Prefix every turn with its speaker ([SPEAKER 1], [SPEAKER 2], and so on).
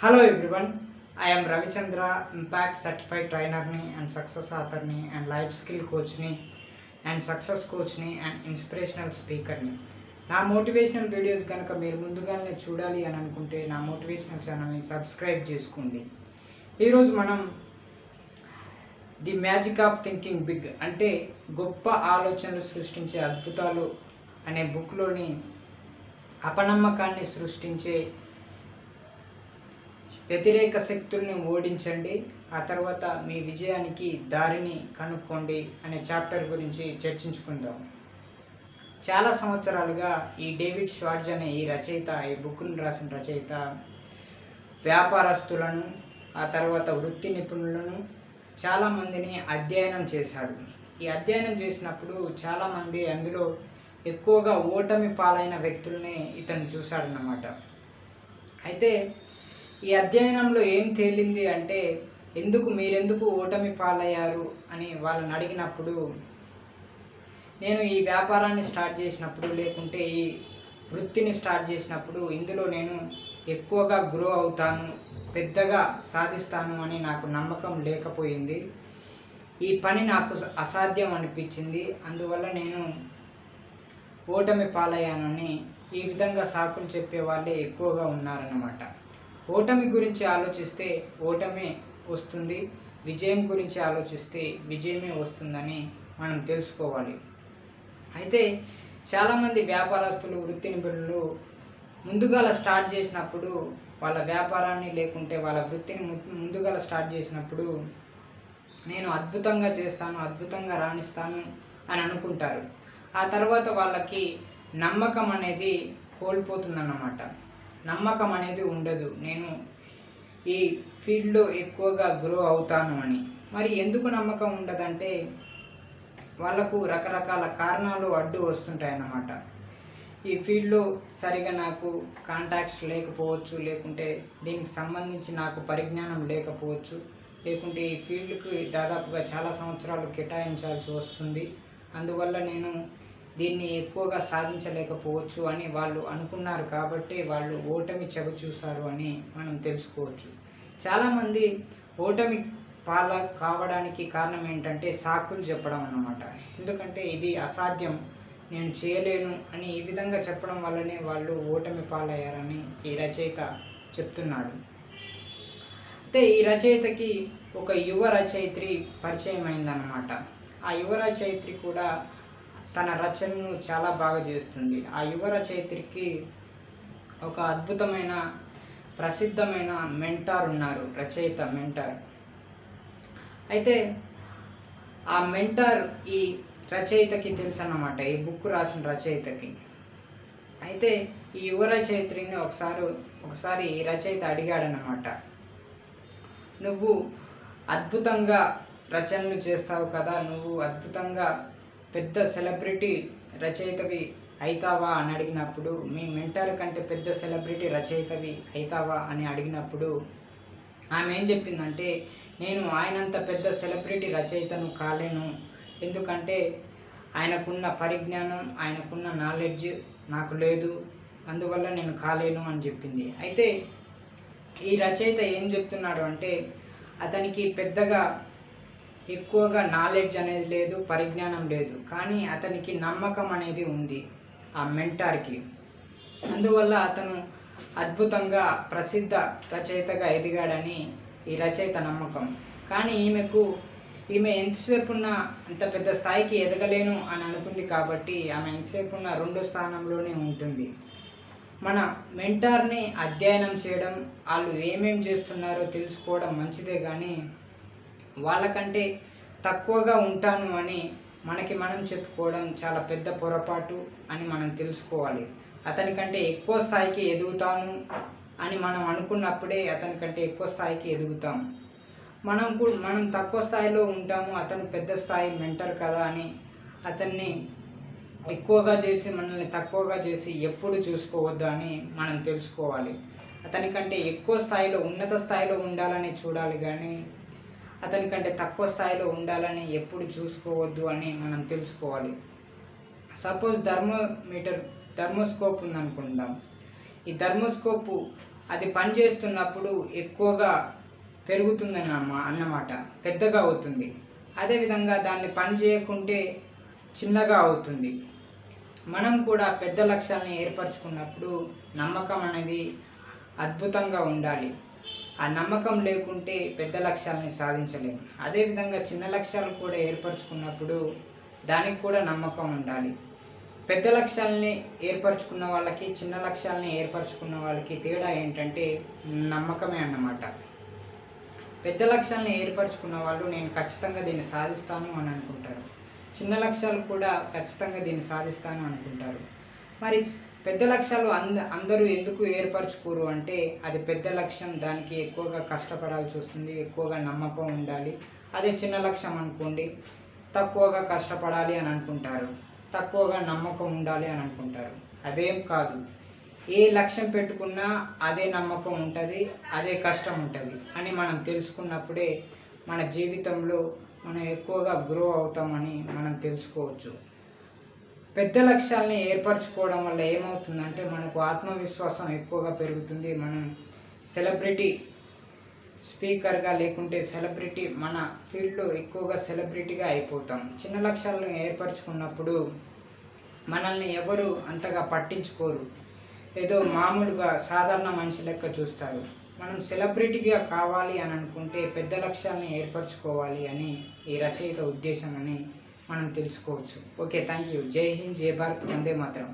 [SPEAKER 1] Hello everyone I Ravichandra impact certified ట్రైనర్ని and success ఆథర్ని and life skill కోచ్ని and success కోచ్ని and inspirational స్పీకర్ని నా మోటివేషనల్ వీడియోస్ కనుక మీరు ముందుగానే చూడాలి అని అనుకుంటే నా మోటివేషనల్ ఛానల్ని సబ్స్క్రైబ్ చేసుకోండి. ఈరోజు మనం the magic of thinking big అంటే గొప్ప ఆలోచనలు సృష్టించే అద్భుతాలు అనే బుక్లోని అపనమ్మకాన్ని సృష్టించే వ్యతిరేక శక్తుల్ని ఓడించండి ఆ తర్వాత మీ విజయానికి దారిని కనుక్కోండి అనే చాప్టర్ గురించి చర్చించుకుందాం. చాలా సంవత్సరాలుగా ఈ డేవిడ్ షార్జ్ అనే ఈ రచయిత ఈ బుక్ను రాసిన రచయిత వ్యాపారస్తులను ఆ తర్వాత వృత్తి నిపుణులను చాలామందిని అధ్యయనం చేశాడు. ఈ అధ్యయనం చేసినప్పుడు చాలామంది అందులో ఎక్కువగా ఓటమి పాలైన వ్యక్తుల్ని ఇతను చూశాడన్నమాట. అయితే ఈ అధ్యయనంలో ఏం తేలింది అంటే ఎందుకు మీరెందుకు ఓటమి పాలయ్యారు అని వాళ్ళని అడిగినప్పుడు నేను ఈ వ్యాపారాన్ని స్టార్ట్ చేసినప్పుడు లేకుంటే ఈ వృత్తిని స్టార్ట్ చేసినప్పుడు ఇందులో నేను ఎక్కువగా గ్రో అవుతాను పెద్దగా సాధిస్తాను అని నాకు నమ్మకం లేకపోయింది. ఈ పని నాకు అసాధ్యం అనిపించింది. అందువల్ల నేను ఓటమి పాలయ్యానని ఈ విధంగా సాకులు చెప్పే వాళ్ళే ఎక్కువగా ఉన్నారన్నమాట. ఓటమి గురించి ఆలోచిస్తే ఓటమే వస్తుంది విజయం గురించి ఆలోచిస్తే విజయమే వస్తుందని మనం తెలుసుకోవాలి. అయితే చాలామంది వ్యాపారస్తులు వృత్తి నిపుణులు ముందుగాల స్టార్ట్ చేసినప్పుడు వాళ్ళ వ్యాపారాన్ని లేకుంటే వాళ్ళ వృత్తిని ము- ముందుగాల స్టార్ట్ చేసినప్పుడు నేను అద్భుతంగా చేస్తాను అద్భుతంగా రాణిస్తాను అని అనుకుంటారు. ఆ తర్వాత వాళ్ళకి నమ్మకం అనేది కోల్పోతుందన్నమాట. నమ్మకం అనేది ఉండదు. నేను ఈ ఫీల్డ్లో ఎక్కువగా గ్రో అవుతాను అని. మరి ఎందుకు నమ్మకం ఉండదంటే వాళ్ళకు రకరకాల కారణాలు అడ్డు వస్తుంటాయన్నమాట. ఈ ఫీల్డ్లో సరిగా నాకు కాంటాక్ట్స్ లేకపోవచ్చు లేకుంటే దీనికి సంబంధించి నాకు పరిజ్ఞానం లేకపోవచ్చు లేకుంటే ఈ ఫీల్డ్కి దాదాపుగా చాలా సంవత్సరాలు కేటాయించాల్సి వస్తుంది. అందువల్ల నేను దీన్ని ఎక్కువగా సాధించలేకపోవచ్చు అని వాళ్ళు అనుకున్నారు కాబట్టి వాళ్ళు ఓటమి చెవి చూశారు అని మనం తెలుసుకోవచ్చు. చాలామంది ఓటమి పాల కావడానికి కారణం ఏంటంటే సాకులు చెప్పడం అన్నమాట. ఎందుకంటే ఇది అసాధ్యం నేను చేయలేను అని ఈ విధంగా చెప్పడం వల్లనే వాళ్ళు ఓటమి పాలయ్యారని ఈ రచయిత చెప్తున్నాడు. అయితే ఈ రచయితకి ఒక యువ రచయిత్రి పరిచయం అయిందన్నమాట ఆ యువ రచయిత్రి కూడా తన రచనను చాలా బాగా చేస్తుంది. ఆ యువ రచయిత్రికి ఒక అద్భుతమైన ప్రసిద్ధమైన మెంటార్ ఉన్నారు. రచయిత మెంటార్. అయితే ఆ మెంటార్ ఈ రచయితకి తెలుసు అన్నమాట ఈ బుక్ రాసిన రచయితకి. అయితే ఈ యువ రచయిత్రిని ఒకసారి ఒకసారి ఈ రచయిత అడిగాడనమాట నువ్వు అద్భుతంగా రచనలు చేస్తావు కదా నువ్వు అద్భుతంగా పెద్ద సెలబ్రిటీ రచయితవి అవుతావా అని అడిగినప్పుడు మీ మెంటర్ కంటే పెద్ద సెలబ్రిటీ రచయితవి అవుతావా అని అడిగినప్పుడు ఆమె ఏం చెప్పిందంటే నేను ఆయనంత పెద్ద సెలబ్రిటీ రచయితను కాలేను. ఎందుకంటే ఆయనకున్న పరిజ్ఞానం ఆయనకున్న నాలెడ్జ్ నాకు లేదు. అందువల్ల నేను కాలేను అని చెప్పింది. అయితే ఈ రచయిత ఏం చెప్తున్నాడు అంటే అతనికి పెద్దగా ఎక్కువగా నాలెడ్జ్ అనేది లేదు పరిజ్ఞానం లేదు. కానీ అతనికి నమ్మకం అనేది ఉంది ఆ మెంటార్కి. అందువల్ల అతను అద్భుతంగా ప్రసిద్ధ రచయితగా ఎదిగాడని ఈ రచయిత నమ్మకం. కానీ ఈమెకు ఈమె ఎంతసేపు ఉన్న అంత పెద్ద స్థాయికి ఎదగలేను అని అనుకుంది కాబట్టి ఆమె ఎంతసేపు ఉన్న రెండో స్థానంలోనే ఉంటుంది. మన మెంటార్ని అధ్యయనం చేయడం వాళ్ళు ఏమేం చేస్తున్నారో తెలుసుకోవడం మంచిదే కానీ వాళ్ళకంటే తక్కువగా ఉంటాను అని మనకి మనం చెప్పుకోవడం చాలా పెద్ద పొరపాటు అని మనం తెలుసుకోవాలి. అతనికంటే ఎక్కువ స్థాయికి ఎదుగుతాను అని మనం అనుకున్నప్పుడే అతనికంటే ఎక్కువ స్థాయికి ఎదుగుతాం. మనం కూడా మనం తక్కువ స్థాయిలో ఉంటాము అతను పెద్ద స్థాయి మెంటర్ కదా అని అతన్ని ఎక్కువగా చేసి మనల్ని తక్కువగా చేసి ఎప్పుడు చూసుకోవద్దు అని మనం తెలుసుకోవాలి. అతనికంటే ఎక్కువ స్థాయిలో ఉన్నత స్థాయిలో ఉండాలని చూడాలి కానీ అతనికంటే తక్కువ స్థాయిలో ఉండాలని ఎప్పుడు చూసుకోవద్దు అని మనం తెలుసుకోవాలి. సపోజ్ థర్మోమీటర్ థర్మోస్కోప్ ఉందనుకుందాం. ఈ థర్మోస్కోప్ అది పని చేస్తున్నప్పుడు ఎక్కువగా పెరుగుతుందన్నమా అన్నమాట. పెద్దగా అవుతుంది. అదేవిధంగా దాన్ని పని చేయకుంటే చిన్నగా అవుతుంది. మనం కూడా పెద్ద లక్ష్యాలను ఏర్పరచుకున్నప్పుడు నమ్మకం అనేది అద్భుతంగా ఉండాలి. ఆ నమ్మకం లేకుంటే పెద్ద లక్ష్యాలని సాధించలేము. అదేవిధంగా చిన్న లక్ష్యాలు కూడా ఏర్పరచుకున్నప్పుడు దానికి కూడా నమ్మకం ఉండాలి. పెద్ద లక్ష్యాలని ఏర్పరచుకున్న వాళ్ళకి చిన్న లక్ష్యాలని ఏర్పరచుకున్న వాళ్ళకి తేడా ఏంటంటే నమ్మకమే అన్నమాట. పెద్ద లక్ష్యాలను ఏర్పరచుకున్న వాళ్ళు నేను ఖచ్చితంగా దీన్ని సాధిస్తాను అని అనుకుంటారు. చిన్న లక్ష్యాలు కూడా ఖచ్చితంగా దీన్ని సాధిస్తాను అనుకుంటారు. మరి పెద్ద లక్ష్యాలు అంద అందరూ ఎందుకు ఏర్పరచుకోరు అంటే అది పెద్ద లక్ష్యం దానికి ఎక్కువగా కష్టపడాల్సి వస్తుంది ఎక్కువగా నమ్మకం ఉండాలి. అదే చిన్న లక్ష్యం అనుకోండి తక్కువగా కష్టపడాలి అని అనుకుంటారు. తక్కువగా నమ్మకం ఉండాలి అని అనుకుంటారు. అదేం కాదు. ఏ లక్ష్యం పెట్టుకున్నా అదే నమ్మకం ఉంటుంది అదే కష్టం ఉంటుంది అని మనం తెలుసుకున్నప్పుడే మన జీవితంలో మనం ఎక్కువగా గ్రో అవుతామని మనం తెలుసుకోవచ్చు. పెద్ద లక్ష్యాలని ఏర్పరచుకోవడం వల్ల ఏమవుతుందంటే మనకు ఆత్మవిశ్వాసం ఎక్కువగా పెరుగుతుంది. మనం సెలబ్రిటీ స్పీకర్గా లేకుంటే సెలబ్రిటీ మన ఫీల్డ్లో ఎక్కువగా సెలబ్రిటీగా అయిపోతాం. చిన్న లక్ష్యాలను ఏర్పరచుకున్నప్పుడు మనల్ని ఎవరు అంతగా పట్టించుకోరు. ఏదో మామూలుగా సాధారణ మనిషి లెక్క చూస్తారు. మనం సెలబ్రిటీగా కావాలి అని అనుకుంటే పెద్ద లక్ష్యాలను ఏర్పరచుకోవాలి అని ఈ రచయిత ఉద్దేశం అని మనం తెలుసుకోవచ్చు. ఓకే థ్యాంక్ యూ జై హింద్ జై భారత్ వందే మాత్రం.